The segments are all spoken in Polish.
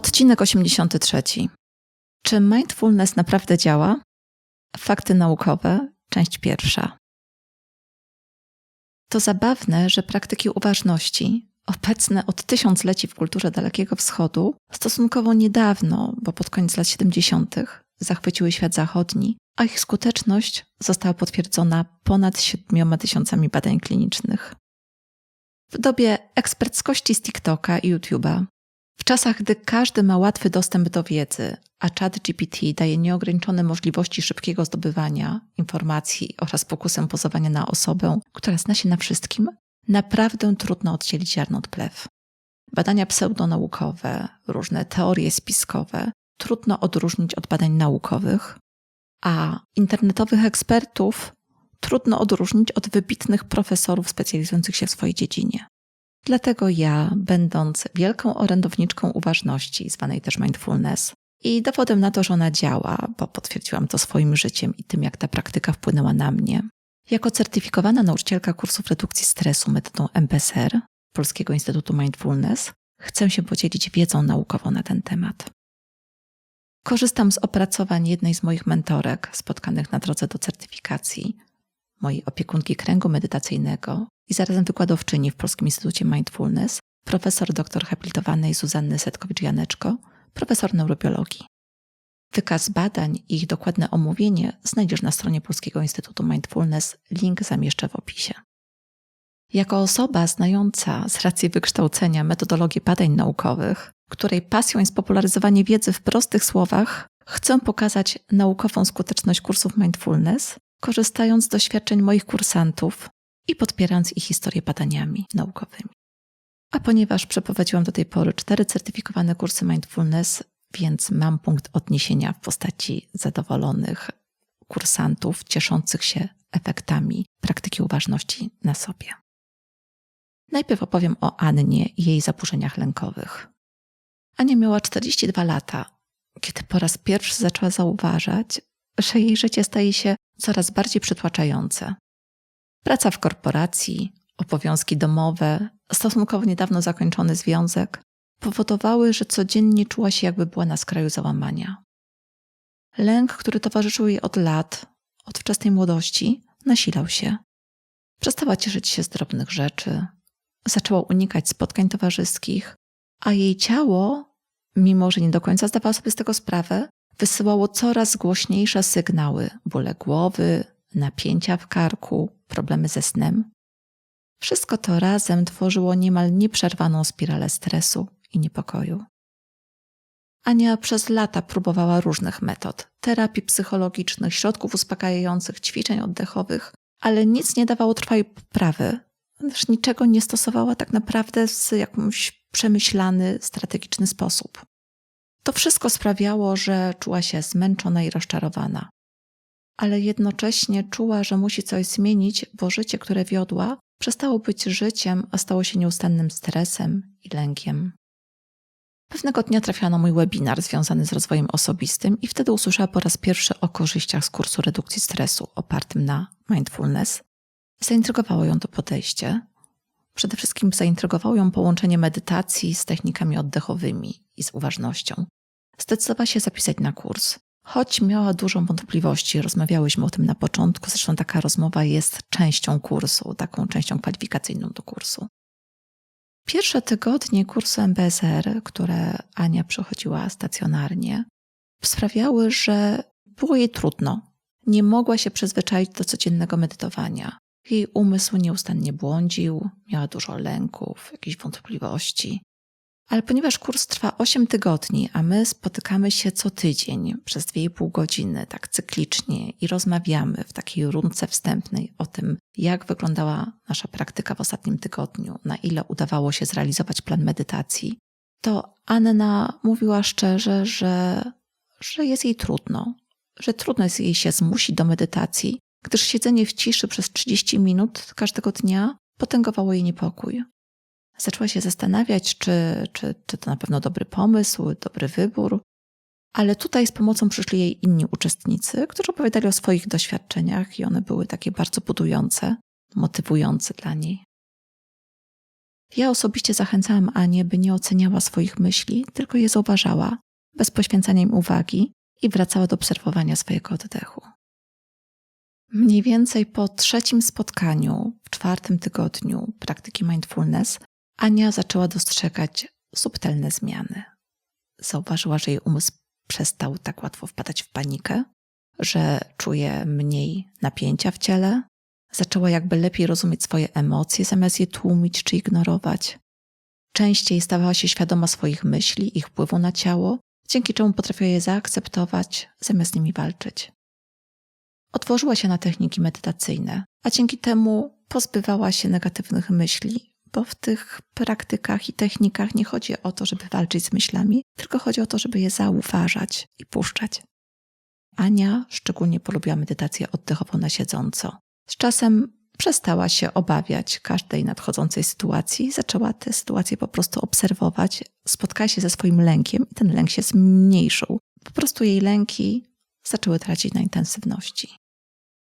Odcinek 83. Czy mindfulness naprawdę działa? Fakty naukowe, część pierwsza. To zabawne, że praktyki uważności, obecne od tysiącleci w kulturze Dalekiego Wschodu, stosunkowo niedawno, bo pod koniec lat 70., zachwyciły świat zachodni, a ich skuteczność została potwierdzona ponad siedmioma tysiącami badań klinicznych. W dobie eksperckości z TikToka i YouTube'a, w czasach, gdy każdy ma łatwy dostęp do wiedzy, a chat GPT daje nieograniczone możliwości szybkiego zdobywania informacji oraz pokusem pozowania na osobę, która zna się na wszystkim, naprawdę trudno oddzielić ziarno od plew. Badania pseudonaukowe, różne teorie spiskowe trudno odróżnić od badań naukowych, a internetowych ekspertów trudno odróżnić od wybitnych profesorów specjalizujących się w swojej dziedzinie. Dlatego ja, będąc wielką orędowniczką uważności, zwanej też mindfulness, i dowodem na to, że ona działa, bo potwierdziłam to swoim życiem i tym, jak ta praktyka wpłynęła na mnie, jako certyfikowana nauczycielka kursów redukcji stresu metodą MPSR Polskiego Instytutu Mindfulness, chcę się podzielić wiedzą naukową na ten temat. Korzystam z opracowań jednej z moich mentorek spotkanych na drodze do certyfikacji, mojej opiekunki kręgu medytacyjnego i zarazem wykładowczyni w Polskim Instytucie Mindfulness, profesor doktor habilitowanej Zuzanny Setkowicz-Janeczko, profesor neurobiologii. Wykaz badań i ich dokładne omówienie znajdziesz na stronie Polskiego Instytutu Mindfulness. Link zamieszczę w opisie. Jako osoba znająca z racji wykształcenia metodologię badań naukowych, której pasją jest popularyzowanie wiedzy w prostych słowach, chcę pokazać naukową skuteczność kursów mindfulness, korzystając z doświadczeń moich kursantów i podpierając ich historię badaniami naukowymi. A ponieważ przeprowadziłam do tej pory cztery certyfikowane kursy mindfulness, więc mam punkt odniesienia w postaci zadowolonych kursantów cieszących się efektami praktyki uważności na sobie. Najpierw opowiem o Annie i jej zaburzeniach lękowych. Ania miała 42 lata, kiedy po raz pierwszy zaczęła zauważać, że jej życie staje się coraz bardziej przytłaczające. Praca w korporacji, obowiązki domowe, stosunkowo niedawno zakończony związek powodowały, że codziennie czuła się, jakby była na skraju załamania. Lęk, który towarzyszył jej od lat, od wczesnej młodości, nasilał się. Przestała cieszyć się z drobnych rzeczy, zaczęła unikać spotkań towarzyskich, a jej ciało, mimo że nie do końca zdawała sobie z tego sprawę, wysyłało coraz głośniejsze sygnały bóle głowy, napięcia w karku, problemy ze snem. Wszystko to razem tworzyło niemal nieprzerwaną spiralę stresu i niepokoju. Ania przez lata próbowała różnych metod terapii psychologicznych, środków uspokajających, ćwiczeń oddechowych, ale nic nie dawało trwałej poprawy. Też niczego nie stosowała tak naprawdę z jakimś przemyślany, strategiczny sposób. To wszystko sprawiało, że czuła się zmęczona i rozczarowana. Ale jednocześnie czuła, że musi coś zmienić, bo życie, które wiodła, przestało być życiem, a stało się nieustannym stresem i lękiem. Pewnego dnia trafiła na mój webinar związany z rozwojem osobistym i wtedy usłyszała po raz pierwszy o korzyściach z kursu redukcji stresu opartym na mindfulness. Zaintrygowało ją to podejście. Przede wszystkim zaintrygowało ją połączenie medytacji z technikami oddechowymi i z uważnością. Zdecydowała się zapisać na kurs. Choć miała dużo wątpliwości, rozmawiałyśmy o tym na początku, zresztą taka rozmowa jest częścią kursu, taką częścią kwalifikacyjną do kursu. Pierwsze tygodnie kursu MBSR, które Ania przechodziła stacjonarnie, sprawiały, że było jej trudno. Nie mogła się przyzwyczaić do codziennego medytowania. Jej umysł nieustannie błądził, miała dużo lęków, jakichś wątpliwości. Ale ponieważ kurs trwa 8 tygodni, a my spotykamy się co tydzień przez 2,5 godziny, tak cyklicznie i rozmawiamy w takiej rundce wstępnej o tym, jak wyglądała nasza praktyka w ostatnim tygodniu, na ile udawało się zrealizować plan medytacji, to Anna mówiła szczerze, że, że jest jej trudno, że trudno jest jej się zmusić do medytacji, gdyż siedzenie w ciszy przez 30 minut każdego dnia potęgowało jej niepokój. Zaczęła się zastanawiać, czy, czy, czy to na pewno dobry pomysł, dobry wybór. Ale tutaj z pomocą przyszli jej inni uczestnicy, którzy opowiadali o swoich doświadczeniach i one były takie bardzo budujące, motywujące dla niej. Ja osobiście zachęcałam Anię, by nie oceniała swoich myśli, tylko je zauważała, bez poświęcania im uwagi i wracała do obserwowania swojego oddechu. Mniej więcej po trzecim spotkaniu, w czwartym tygodniu praktyki mindfulness, Ania zaczęła dostrzegać subtelne zmiany. Zauważyła, że jej umysł przestał tak łatwo wpadać w panikę, że czuje mniej napięcia w ciele, zaczęła jakby lepiej rozumieć swoje emocje, zamiast je tłumić czy ignorować. Częściej stawała się świadoma swoich myśli, ich wpływu na ciało, dzięki czemu potrafiła je zaakceptować, zamiast z nimi walczyć. Otworzyła się na techniki medytacyjne, a dzięki temu pozbywała się negatywnych myśli, bo w tych praktykach i technikach nie chodzi o to, żeby walczyć z myślami, tylko chodzi o to, żeby je zauważać i puszczać. Ania szczególnie polubiła medytację oddechową na siedząco. Z czasem przestała się obawiać każdej nadchodzącej sytuacji, zaczęła tę sytuację po prostu obserwować, spotkała się ze swoim lękiem i ten lęk się zmniejszył. Po prostu jej lęki zaczęły tracić na intensywności.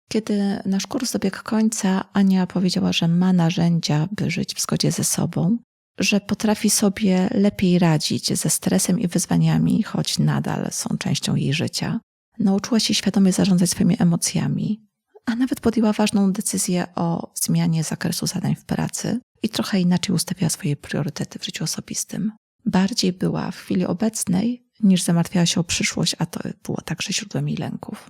Kiedy nasz kurs dobiegł końca, Ania powiedziała, że ma narzędzia, by żyć w zgodzie ze sobą, że potrafi sobie lepiej radzić ze stresem i wyzwaniami, choć nadal są częścią jej życia. Nauczyła się świadomie zarządzać swoimi emocjami, a nawet podjęła ważną decyzję o zmianie zakresu zadań w pracy i trochę inaczej ustawiała swoje priorytety w życiu osobistym. Bardziej była w chwili obecnej niż zamartwiała się o przyszłość, a to było także źródłem jej lęków.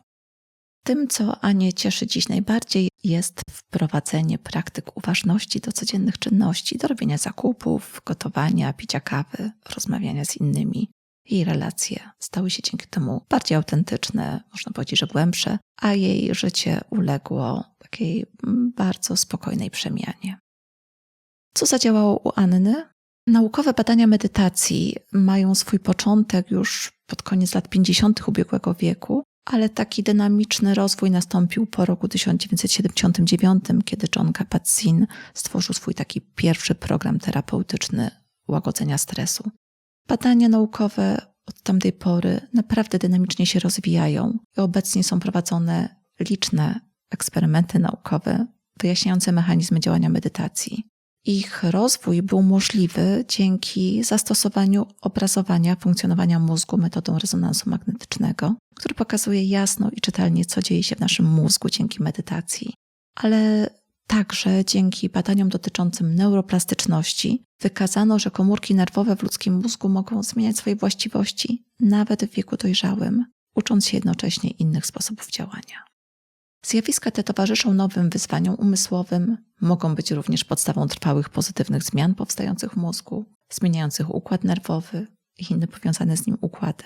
Tym, co Anię cieszy dziś najbardziej, jest wprowadzenie praktyk uważności do codziennych czynności, do robienia zakupów, gotowania, picia kawy, rozmawiania z innymi. Jej relacje stały się dzięki temu bardziej autentyczne, można powiedzieć, że głębsze, a jej życie uległo takiej bardzo spokojnej przemianie. Co zadziałało u Anny? Naukowe badania medytacji mają swój początek już pod koniec lat 50. ubiegłego wieku, ale taki dynamiczny rozwój nastąpił po roku 1979, kiedy John Kabat-Zinn stworzył swój taki pierwszy program terapeutyczny łagodzenia stresu. Badania naukowe od tamtej pory naprawdę dynamicznie się rozwijają i obecnie są prowadzone liczne eksperymenty naukowe wyjaśniające mechanizmy działania medytacji. Ich rozwój był możliwy dzięki zastosowaniu obrazowania funkcjonowania mózgu metodą rezonansu magnetycznego, który pokazuje jasno i czytelnie, co dzieje się w naszym mózgu dzięki medytacji. Ale Także dzięki badaniom dotyczącym neuroplastyczności wykazano, że komórki nerwowe w ludzkim mózgu mogą zmieniać swoje właściwości nawet w wieku dojrzałym, ucząc się jednocześnie innych sposobów działania. Zjawiska te towarzyszą nowym wyzwaniom umysłowym, mogą być również podstawą trwałych pozytywnych zmian powstających w mózgu, zmieniających układ nerwowy i inne powiązane z nim układy.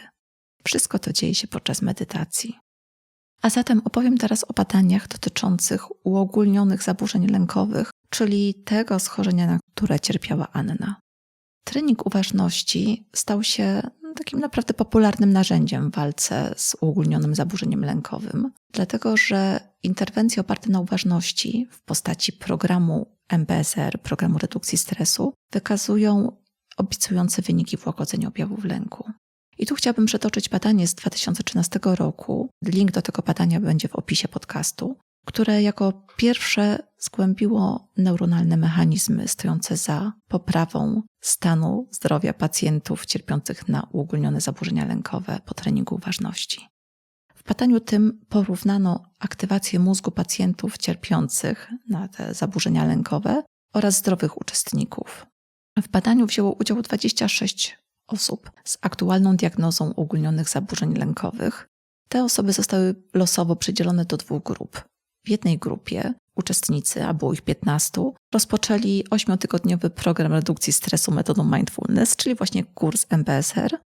Wszystko to dzieje się podczas medytacji. A zatem opowiem teraz o badaniach dotyczących uogólnionych zaburzeń lękowych, czyli tego schorzenia, na które cierpiała Anna. Trening uważności stał się takim naprawdę popularnym narzędziem w walce z uogólnionym zaburzeniem lękowym, dlatego że interwencje oparte na uważności w postaci programu MBSR, programu redukcji stresu, wykazują obiecujące wyniki w łagodzeniu objawów lęku. I tu chciałabym przetoczyć badanie z 2013 roku. Link do tego badania będzie w opisie podcastu, które jako pierwsze zgłębiło neuronalne mechanizmy stojące za poprawą stanu zdrowia pacjentów cierpiących na uogólnione zaburzenia lękowe po treningu uważności. W badaniu tym porównano aktywację mózgu pacjentów cierpiących na te zaburzenia lękowe oraz zdrowych uczestników. W badaniu wzięło udział 26 osób z aktualną diagnozą ogólnionych zaburzeń lękowych. Te osoby zostały losowo przydzielone do dwóch grup. W jednej grupie uczestnicy, a było ich 15, rozpoczęli 8-tygodniowy program redukcji stresu metodą mindfulness, czyli właśnie kurs MBSR,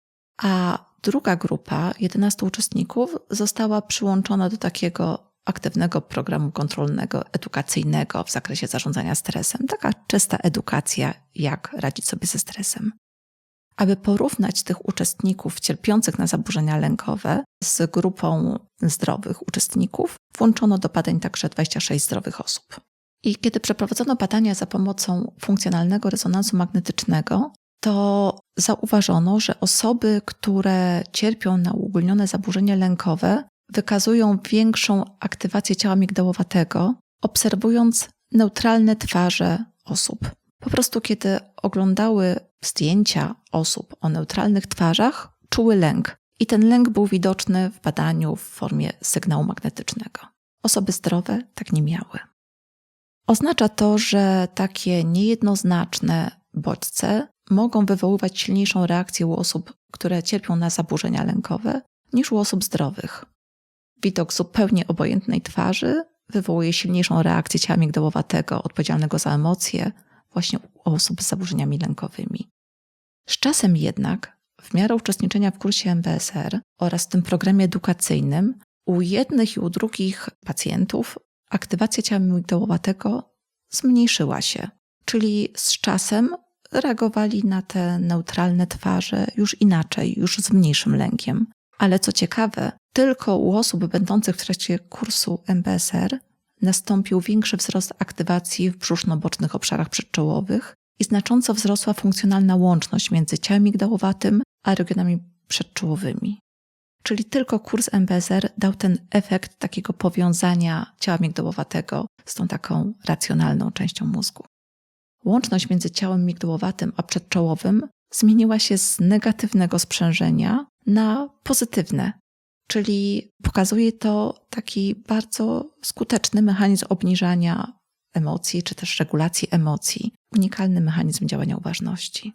a druga grupa, 11 uczestników, została przyłączona do takiego aktywnego programu kontrolnego, edukacyjnego w zakresie zarządzania stresem. Taka czysta edukacja, jak radzić sobie ze stresem. Aby porównać tych uczestników cierpiących na zaburzenia lękowe z grupą zdrowych uczestników, włączono do badań także 26 zdrowych osób. I kiedy przeprowadzono badania za pomocą funkcjonalnego rezonansu magnetycznego, to zauważono, że osoby, które cierpią na uogólnione zaburzenie lękowe, wykazują większą aktywację ciała migdałowatego, obserwując neutralne twarze osób. Po prostu, kiedy oglądały zdjęcia osób o neutralnych twarzach, czuły lęk. I ten lęk był widoczny w badaniu w formie sygnału magnetycznego. Osoby zdrowe tak nie miały. Oznacza to, że takie niejednoznaczne bodźce mogą wywoływać silniejszą reakcję u osób, które cierpią na zaburzenia lękowe, niż u osób zdrowych. Widok zupełnie obojętnej twarzy wywołuje silniejszą reakcję ciała migdałowatego odpowiedzialnego za emocje właśnie u osób z zaburzeniami lękowymi. Z czasem jednak, w miarę uczestniczenia w kursie MBSR oraz tym programie edukacyjnym, u jednych i u drugich pacjentów aktywacja ciała migdałowatego zmniejszyła się, czyli z czasem reagowali na te neutralne twarze już inaczej, już z mniejszym lękiem. Ale co ciekawe, tylko u osób będących w trakcie kursu MBSR nastąpił większy wzrost aktywacji w brzuszno-bocznych obszarach przedczołowych i znacząco wzrosła funkcjonalna łączność między ciałem migdałowatym a regionami przedczołowymi. Czyli tylko kurs MBSR dał ten efekt takiego powiązania ciała migdałowatego z tą taką racjonalną częścią mózgu. Łączność między ciałem migdałowatym a przedczołowym zmieniła się z negatywnego sprzężenia na pozytywne, czyli pokazuje to taki bardzo skuteczny mechanizm obniżania emocji, czy też regulacji emocji, unikalny mechanizm działania uważności.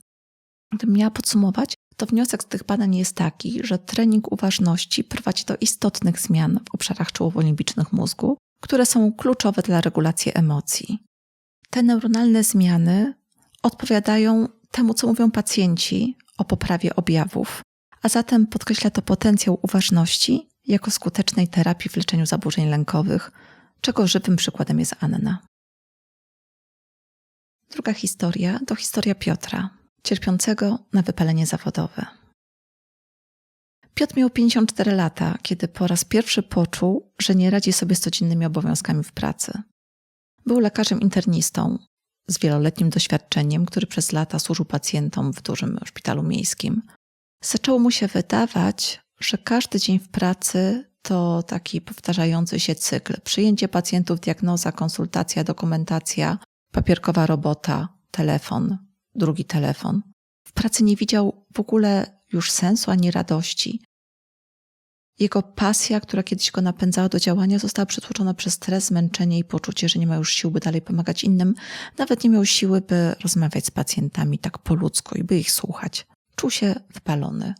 Gdybym miała podsumować, to wniosek z tych badań jest taki, że trening uważności prowadzi do istotnych zmian w obszarach czołowo-limbicznych mózgu, które są kluczowe dla regulacji emocji. Te neuronalne zmiany odpowiadają temu, co mówią pacjenci o poprawie objawów, a zatem podkreśla to potencjał uważności jako skutecznej terapii w leczeniu zaburzeń lękowych, czego żywym przykładem jest Anna. Druga historia to historia Piotra, cierpiącego na wypalenie zawodowe. Piotr miał 54 lata, kiedy po raz pierwszy poczuł, że nie radzi sobie z codziennymi obowiązkami w pracy. Był lekarzem internistą z wieloletnim doświadczeniem, który przez lata służył pacjentom w dużym szpitalu miejskim. Zaczęło mu się wydawać, że każdy dzień w pracy to taki powtarzający się cykl: przyjęcie pacjentów, diagnoza, konsultacja, dokumentacja, papierkowa robota, telefon, drugi telefon. W pracy nie widział w ogóle już sensu ani radości. Jego pasja, która kiedyś go napędzała do działania, została przytłoczona przez stres, zmęczenie i poczucie, że nie ma już sił, by dalej pomagać innym. Nawet nie miał siły, by rozmawiać z pacjentami tak po ludzku i by ich słuchać. Czuł się wypalony.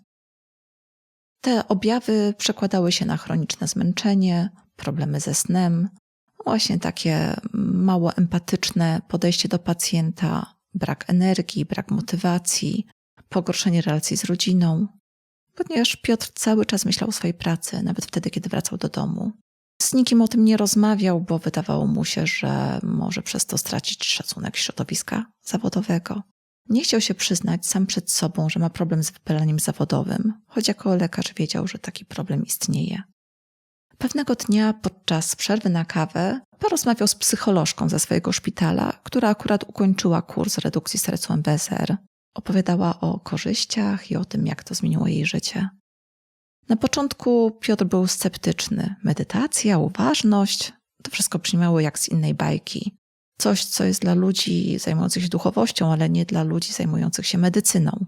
Te objawy przekładały się na chroniczne zmęczenie, problemy ze snem, właśnie takie mało empatyczne podejście do pacjenta, brak energii, brak motywacji, pogorszenie relacji z rodziną, ponieważ Piotr cały czas myślał o swojej pracy, nawet wtedy, kiedy wracał do domu. Z nikim o tym nie rozmawiał, bo wydawało mu się, że może przez to stracić szacunek środowiska zawodowego. Nie chciał się przyznać sam przed sobą, że ma problem z wypaleniem zawodowym, choć jako lekarz wiedział, że taki problem istnieje. Pewnego dnia podczas przerwy na kawę porozmawiał z psycholożką ze swojego szpitala, która akurat ukończyła kurs redukcji stresu MBSR. Opowiadała o korzyściach i o tym, jak to zmieniło jej życie. Na początku Piotr był sceptyczny. Medytacja, uważność to wszystko brzmiało jak z innej bajki. Coś, co jest dla ludzi zajmujących się duchowością, ale nie dla ludzi zajmujących się medycyną.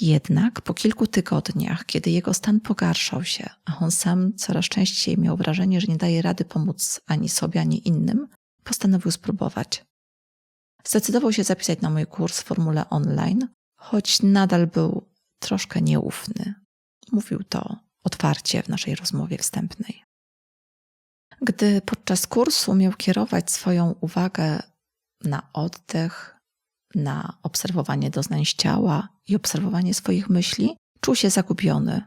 Jednak po kilku tygodniach, kiedy jego stan pogarszał się, a on sam coraz częściej miał wrażenie, że nie daje rady pomóc ani sobie, ani innym, postanowił spróbować. Zdecydował się zapisać na mój kurs w formule online, choć nadal był troszkę nieufny. Mówił to otwarcie w naszej rozmowie wstępnej. Gdy podczas kursu miał kierować swoją uwagę na oddech, na obserwowanie doznań ciała i obserwowanie swoich myśli, czuł się zagubiony.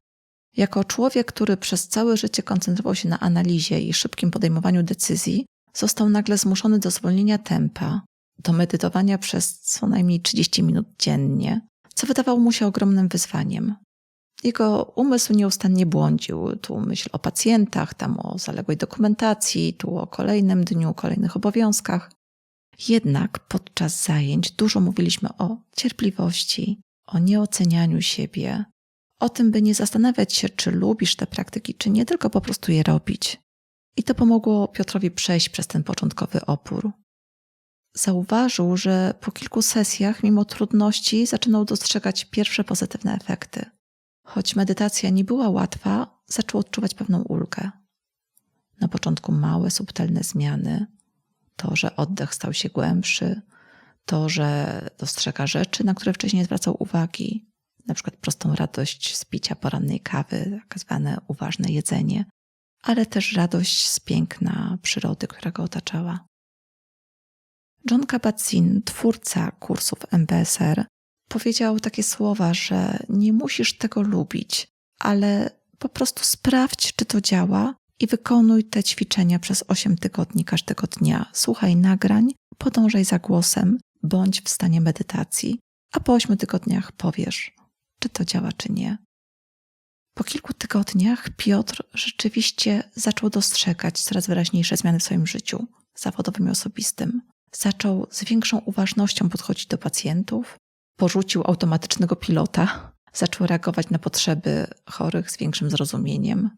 Jako człowiek, który przez całe życie koncentrował się na analizie i szybkim podejmowaniu decyzji, został nagle zmuszony do zwolnienia tempa, do medytowania przez co najmniej 30 minut dziennie, co wydawało mu się ogromnym wyzwaniem. Jego umysł nieustannie błądził. Tu myśl o pacjentach, tam o zaległej dokumentacji, tu o kolejnym dniu, kolejnych obowiązkach. Jednak podczas zajęć dużo mówiliśmy o cierpliwości, o nieocenianiu siebie, o tym, by nie zastanawiać się, czy lubisz te praktyki, czy nie, tylko po prostu je robić. I to pomogło Piotrowi przejść przez ten początkowy opór. zauważył, że po kilku sesjach, mimo trudności, zaczynał dostrzegać pierwsze pozytywne efekty. Choć medytacja nie była łatwa, zaczął odczuwać pewną ulgę. Na początku małe, subtelne zmiany, to, że oddech stał się głębszy, to, że dostrzega rzeczy, na które wcześniej nie zwracał uwagi, na przykład prostą radość z picia porannej kawy, tak zwane uważne jedzenie, ale też radość z piękna przyrody, która go otaczała. John Kabat-Zinn, twórca kursów MBSR, powiedział takie słowa, że nie musisz tego lubić, ale po prostu sprawdź, czy to działa i wykonuj te ćwiczenia przez 8 tygodni każdego dnia. Słuchaj nagrań, podążaj za głosem, bądź w stanie medytacji, a po 8 tygodniach powiesz, czy to działa, czy nie. Po kilku tygodniach Piotr rzeczywiście zaczął dostrzegać coraz wyraźniejsze zmiany w swoim życiu zawodowym i osobistym. Zaczął z większą uważnością podchodzić do pacjentów, porzucił automatycznego pilota, zaczął reagować na potrzeby chorych z większym zrozumieniem.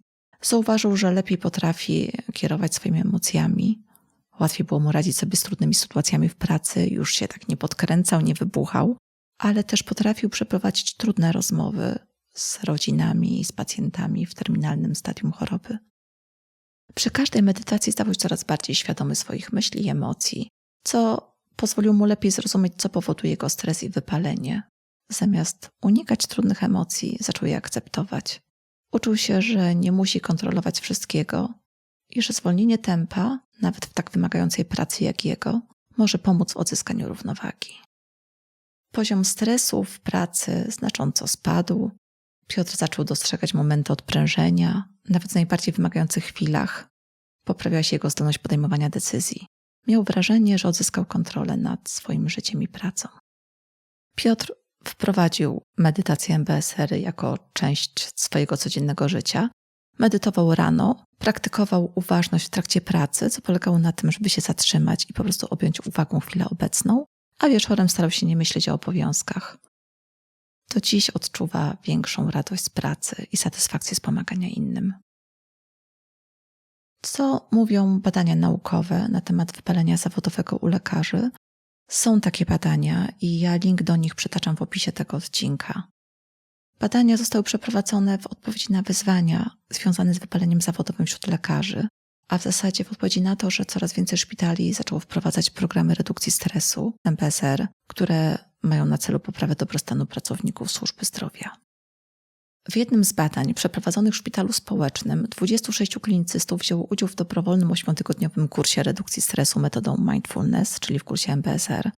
Zauważył, że lepiej potrafi kierować swoimi emocjami. Łatwiej było mu radzić sobie z trudnymi sytuacjami w pracy, już się tak nie podkręcał, nie wybuchał, ale też potrafił przeprowadzić trudne rozmowy z rodzinami i z pacjentami w terminalnym stadium choroby. Przy każdej medytacji stawał się coraz bardziej świadomy swoich myśli i emocji, co pozwoliło mu lepiej zrozumieć, co powoduje jego stres i wypalenie. Zamiast unikać trudnych emocji, zaczął je akceptować. Uczył się, że nie musi kontrolować wszystkiego i że zwolnienie tempa, nawet w tak wymagającej pracy jak jego, może pomóc w odzyskaniu równowagi. Poziom stresu w pracy znacząco spadł. Piotr zaczął dostrzegać momenty odprężenia, nawet w najbardziej wymagających chwilach. Poprawiała się jego zdolność podejmowania decyzji. Miał wrażenie, że odzyskał kontrolę nad swoim życiem i pracą. Piotr wprowadził medytację MBSR jako część swojego codziennego życia. Medytował rano, praktykował uważność w trakcie pracy, co polegało na tym, żeby się zatrzymać i po prostu objąć uwagą chwilę obecną, a wieczorem starał się nie myśleć o obowiązkach. Do dziś odczuwa większą radość z pracy i satysfakcję z pomagania innym. Co mówią badania naukowe na temat wypalenia zawodowego u lekarzy? Są takie badania i ja link do nich przytaczam w opisie tego odcinka. Badania zostały przeprowadzone w odpowiedzi na wyzwania związane z wypaleniem zawodowym wśród lekarzy, a w zasadzie w odpowiedzi na to, że coraz więcej szpitali zaczęło wprowadzać programy redukcji stresu, MPSR, które mają na celu poprawę dobrostanu pracowników służby zdrowia. W jednym z badań przeprowadzonych w szpitalu społecznym 26 klinicystów wzięło udział w dobrowolnym 8-tygodniowym kursie redukcji stresu metodą mindfulness, czyli w kursie MBSR.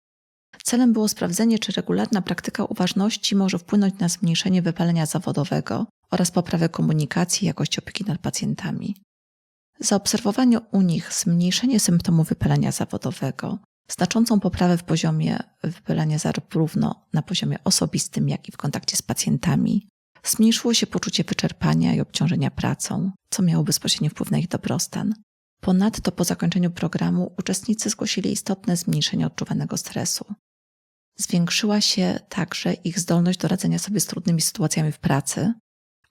Celem było sprawdzenie, czy regularna praktyka uważności może wpłynąć na zmniejszenie wypalenia zawodowego oraz poprawę komunikacji i jakości opieki nad pacjentami. Zaobserwowano u nich zmniejszenie symptomów wypalenia zawodowego, znaczącą poprawę w poziomie wypalenia zarówno na poziomie osobistym, jak i w kontakcie z pacjentami, Zmniejszyło się poczucie wyczerpania i obciążenia pracą, co miało bezpośredni wpływ na ich dobrostan. Ponadto po zakończeniu programu uczestnicy zgłosili istotne zmniejszenie odczuwanego stresu. Zwiększyła się także ich zdolność do radzenia sobie z trudnymi sytuacjami w pracy.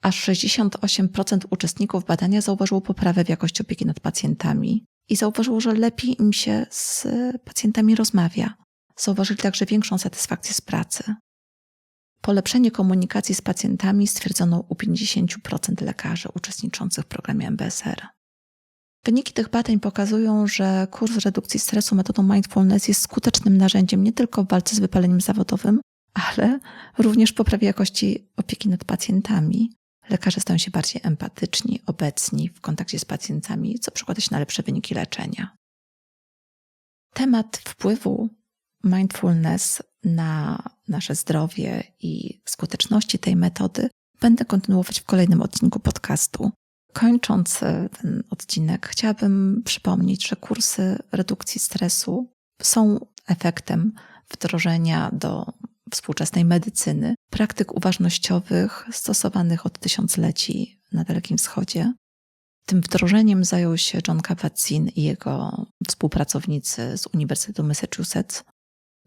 Aż 68% uczestników badania zauważyło poprawę w jakości opieki nad pacjentami i zauważyło, że lepiej im się z pacjentami rozmawia. Zauważyli także większą satysfakcję z pracy. Polepszenie komunikacji z pacjentami stwierdzono u 50% lekarzy uczestniczących w programie MBSR. Wyniki tych badań pokazują, że kurs redukcji stresu metodą mindfulness jest skutecznym narzędziem nie tylko w walce z wypaleniem zawodowym, ale również w poprawie jakości opieki nad pacjentami. Lekarze stają się bardziej empatyczni, obecni w kontakcie z pacjentami, co przekłada się na lepsze wyniki leczenia. Temat wpływu mindfulness na nasze zdrowie i skuteczności tej metody będę kontynuować w kolejnym odcinku podcastu. Kończąc e, ten odcinek, chciałabym przypomnieć, że kursy redukcji stresu są efektem wdrożenia do współczesnej medycyny praktyk uważnościowych stosowanych od tysiącleci na Dalekim Wschodzie. Tym wdrożeniem zajął się John Kabat-Zinn i jego współpracownicy z Uniwersytetu Massachusetts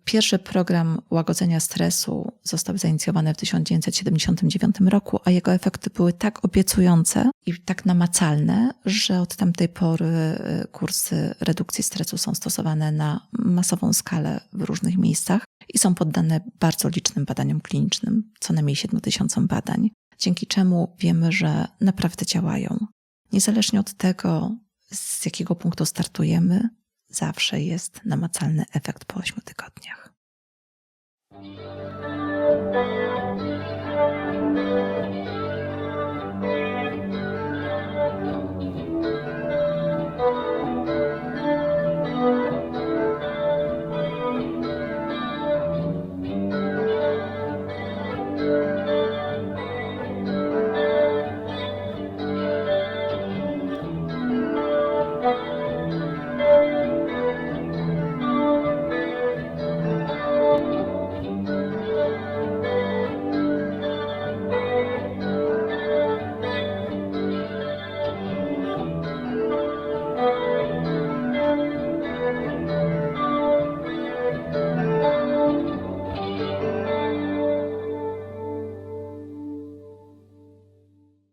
Pierwszy program łagodzenia stresu został zainicjowany w 1979 roku, a jego efekty były tak obiecujące i tak namacalne, że od tamtej pory y, kursy redukcji stresu są stosowane na masową skalę w różnych miejscach i są poddane bardzo licznym badaniom klinicznym, co najmniej 7 tysiącom badań, dzięki czemu wiemy, że naprawdę działają. Niezależnie od tego, z jakiego punktu startujemy, zawsze jest namacalny efekt po 8 tygodniach.